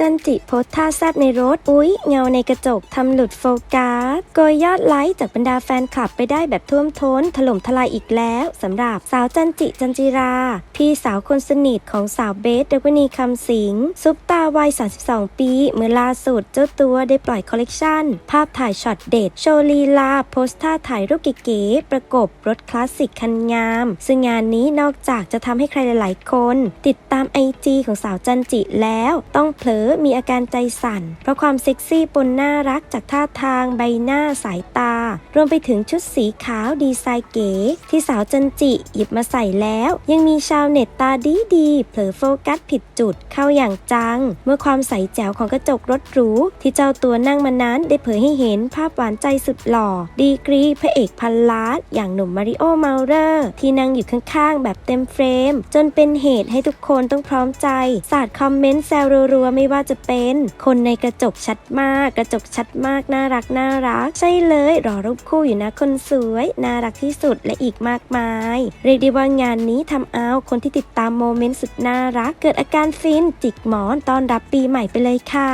จันจิโพสท่าแซบในรถ อุ๊ย เงาในกระจกทำหลุดโฟกัสโกยยอดไลค์จากบรรดาแฟนคลับไปได้แบบท่วมท้น ถล่มทลายอีกแล้วสำหรับสาวจันจิจันจิรา พี่สาวคนสนิทของสาวเบสเดวนีคำสิงซุปตาวัย 32 ปี เมื่อล่าสุดเจ้าตัวได้ปล่อยคอลเลกชันภาพถ่ายช็อตเด็ด โชว์ลีลา โพสท่าถ่ายรูปเก๋ๆประกบรถคลาสสิกคันงาม ซึ่งงานนี้นอกจากจะทำให้ใครหลายๆ คน ติดตามไอจีของสาวจันจิแล้วต้องเผลอมีอาการใจสั่น เพราะความเซ็กซี่ปนน่ารักจากท่าทางใบหน้าสายตา รวมไปถึงชุดสีขาวดีไซน์เก๋ ที่สาวจันจิหยิบมาใส่แล้ว ยังมีชาวเน็ตตาดีดีเผลอโฟกัสผิดจุดเข้าอย่างจัง เมื่อความใสแจ๋วของกระจกรถหรู ที่เจ้าตัวนั่งมานั้นได้เผยให้เห็นภาพหวานใจสุดหล่อ ดีกรีพระเอกพันล้านอย่างหนุ่มมาริโอเมาเลอร์ ที่นั่งอยู่ข้างๆ แบบเต็มเฟรม จนเป็นเหตุให้ทุกคนต้องพร้อมใจ สาดคอมเมนต์แซวรัวๆ ไม่ว่าจะเป็น คนในกระจกชัดมาก กระจกชัดมากน่ารักน่ารัก ใช่เลยรอรูปคู่อยู่นะคนสวยน่ารักที่สุดและอีกมากมาย เรียกได้ว่างานนี้ทำเอาคนที่ติดตามโมเมนต์สุดน่ารัก เกิดอาการฟินจิกหมอนต้อนรับปีใหม่ไปเลยค่ะ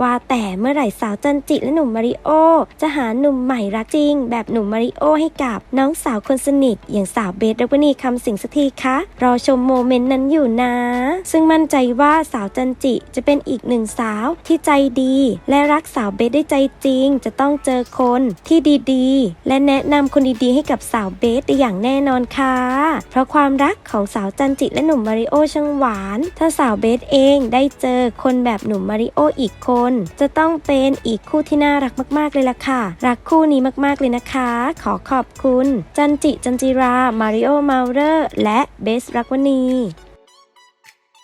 ว่าแต่เมื่อไหร่สาวจันจิและหนุ่มมาริโอ จะหาหนุ่มใหม่รักจริง แบบหนุ่มมาริโอให้กับน้องสาวคนสนิท อย่างสาวเบสรักวนีคำสิงสักทีคะรอชมโมเมนต์นั้นอยู่นะ ซึ่งมั่นใจว่าสาวจันจิจะเป็นอีกหนึ่งสาวที่ใจดี และรักสาวเบสได้ใจจริง จะต้องเจอคนที่ดีๆ และแนะนำคนดีๆให้กับสาวเบสได้อย่างแน่นอนค่ะ เพราะความรักของสาวจันจิและหนุ่มมาริโอช่างหวาน ถ้าสาวเบสเองได้เจอคนแบบหนุ่มมาริโออีกคน จะต้องเป็นอีกคู่ที่น่ารักมากๆเลยล่ะค่ะ รักคู่นี้มากๆเลยนะคะ ขอขอบคุณ จันจิจันจิรา มาริโอมาเลอร์ และเบสรักวณี